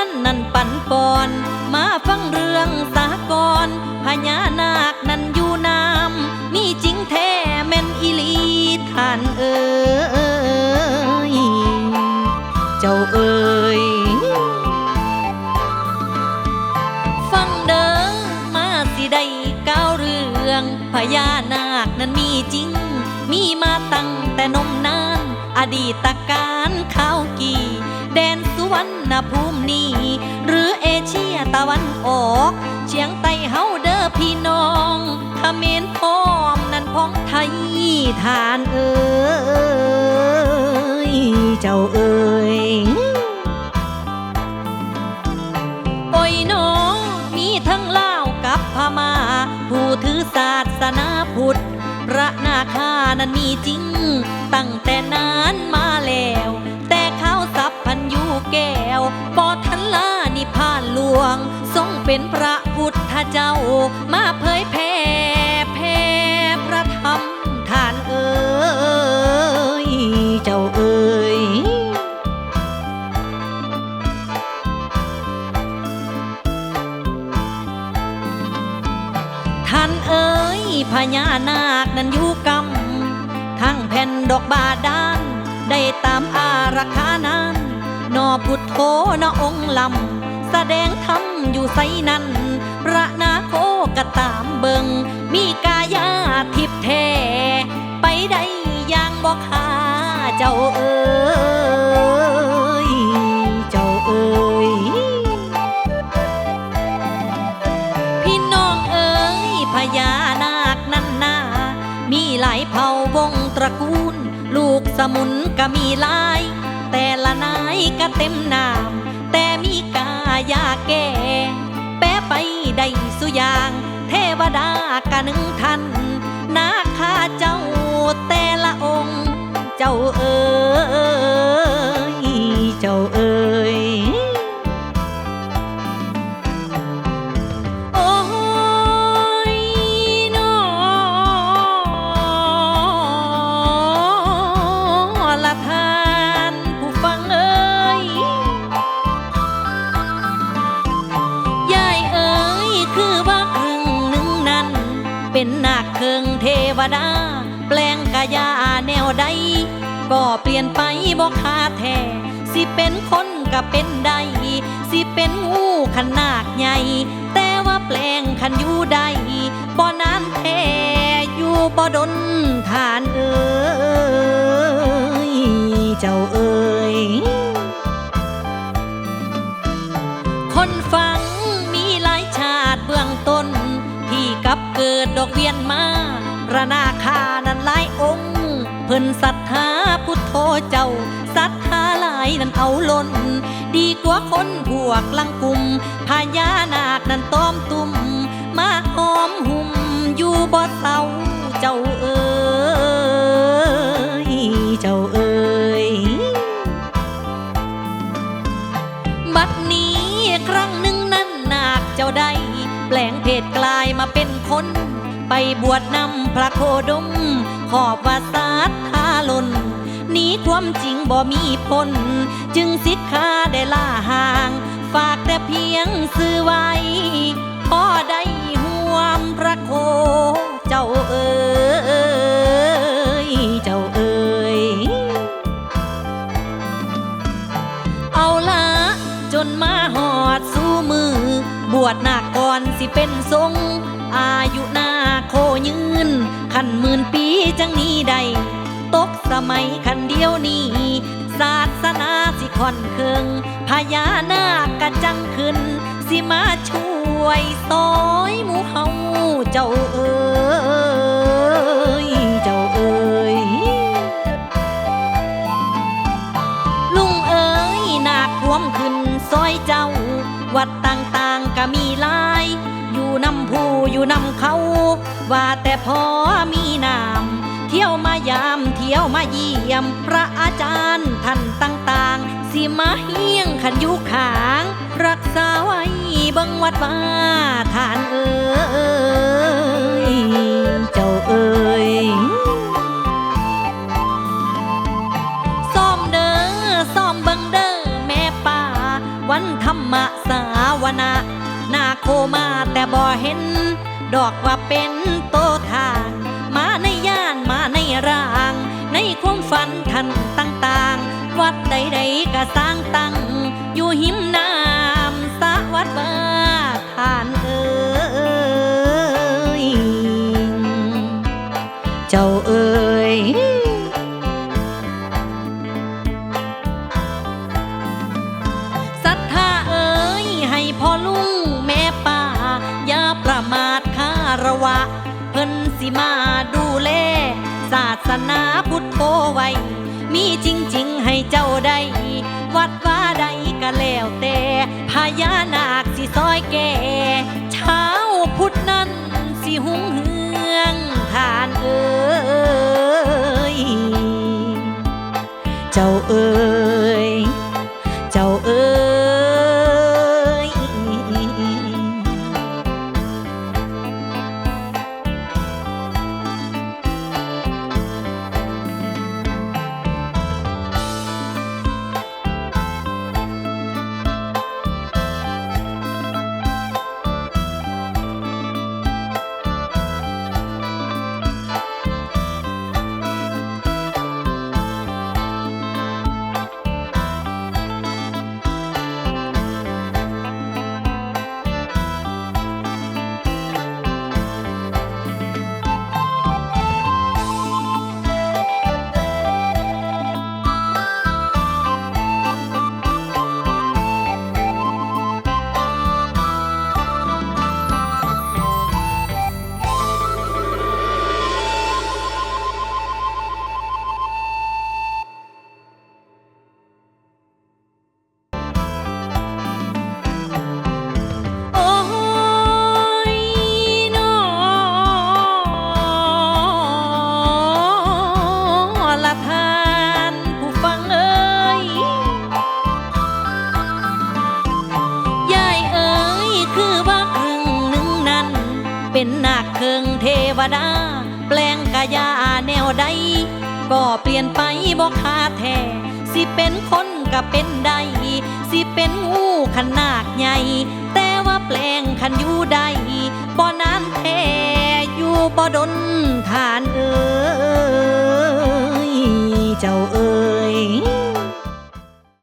นันนั่นปันปอน มาฟังเรื่องสากรพญานาคนั้นอยู่น้ำมีจริงแท้แม่นอิลีท่านเอ๋ยเจ้าเอ๋ยฟังเด้อมาสิได้ก้าวเรื่องพญานาคนั้นมีจริง มีมาตั้งแต่นมนาน อดีตการ รรณภูมินี้หรือเอเชียตะวันออก เชียงไต้เฮาเด้อพี่น้องเขมรพร้อมนั้นพ้องไทยทานเอ้ยเจ้าเอ้ยโอ้ยหนอมีทั้งลาวกับพม่าผู้ถือศาสนาพุทธพระนาคานั้นมีจริง ตั้งแต่นานมาแล้ว แต่ข้าวสับ แก้วปอทันลานิพานหลวง ทรงเป็นพระพุทธเจ้า มาเผยแผ่แผ่พระธรรมทานเอ๋ยเจ้าเอ๋ยท่านเอ๋ยพญานาคนั้นอยู่กำทั้งแผ่นดอกบาดา โธนองลำแสดงธรรมอยู่ไสนั้นพระนาโคก็ตามเบิง มีกายาทิพย์แท้ไปได้อย่างบอกหาเจ้าเอ๋ยเจ้าเอ๋ยพี่น้องเอ๋ยพญานาคนั้นนามีหลายเผ่าวงตระกูล ลูกสมุนก็มีหลาย เต็มนามแต่มีกายาแก่แปะไปได้สุยาง เทวดากะหนึ่งท่านนาคาเจ้าแต่ละองค์ เจ้าเอ๋ เป็นนาคเคิงเทวดา แปลงกายาแนวใด ก็เปลี่ยนไปบอกคาแท้สิเป็นคนก็เป็นได้ สิเป็นงูขนาดใหญ่ แต่ว่าแปลงคันอยู่ได้บ่นานแท้อยู่บ่ดนทานเอ้ยเจ้าเอ้ย ยนมาพระนาคานั้นหลายองค์ เพิ่นศรัทธาพุทโธเจ้าศรัทธาหลายนั้นเอาล้น ดีกว่าคนพวกลังกุ่มพญานาคนั้นต้อมตุ่มมาหอมหุ่มอยู่บ่เศร้าเจ้าเอ๋ย ไปบวชนำพระโคดม ขอบวาสาทาลนนีความจริงบ่มีผลจึงสิทธาได้ล่าห่าง ฝากแต่เพียงซื้อไว้พอได้ห่วมพระโค เจ้าเอ๋ยเจ้าเอ๋ยเอาละจนมาหอดสู้มือ บวชนาคก่อนสิเป็นทรงอายุนาโคยืนขันหมื่นปีจังนี้ใด ตกสมัยขันเดียวนี้ศาสนาสิค่อนเคืองพญานาคกะจังขึ้น สิมาช่วยซอยหมูเฮาเจ้าเอ๋ยเจ้าเอ๋ยลุงเอ๋ยนาคควมขึ้นซอยเจ้า อยู่นำเขา ว่าแต่พอมีนามเที่ยวมายามเที่ยวมาเยี่ยม พระอาจารย์ท่านต่างๆ สิมาเฮียงขันยู่ขาง รักษาไว้บังวัดว่าท่านเอ๋ยเจ้าเอ๋ยันต่างๆ วัดใดๆก็สร้างตั้ง อยู่หิมน้ำสะวัดว่าทานเอ้ยเจ้าเอ้ยศรัทธาเอ๋ยให้พ่อลุงแม่ป้าอย่าประมาทคาระวะ เพิ่นสิมาดูแลศาสนา พุทโธไว้ มีจริง ๆ ให้เจ้าได้ วัดว่าใดก็แล้วแต่พญานาคสิซอยแก่ เป็นนาคเคิงเทวดา แปลงกายาแนวใด ก็เปลี่ยนไปบ่คาแท้สิเป็นคนก็เป็นได้ สิเป็นงูขนาดใหญ่ แต่ว่าแปลงขันอยู่ได้บ่นานแท้อยู่บ่ดนทานเออ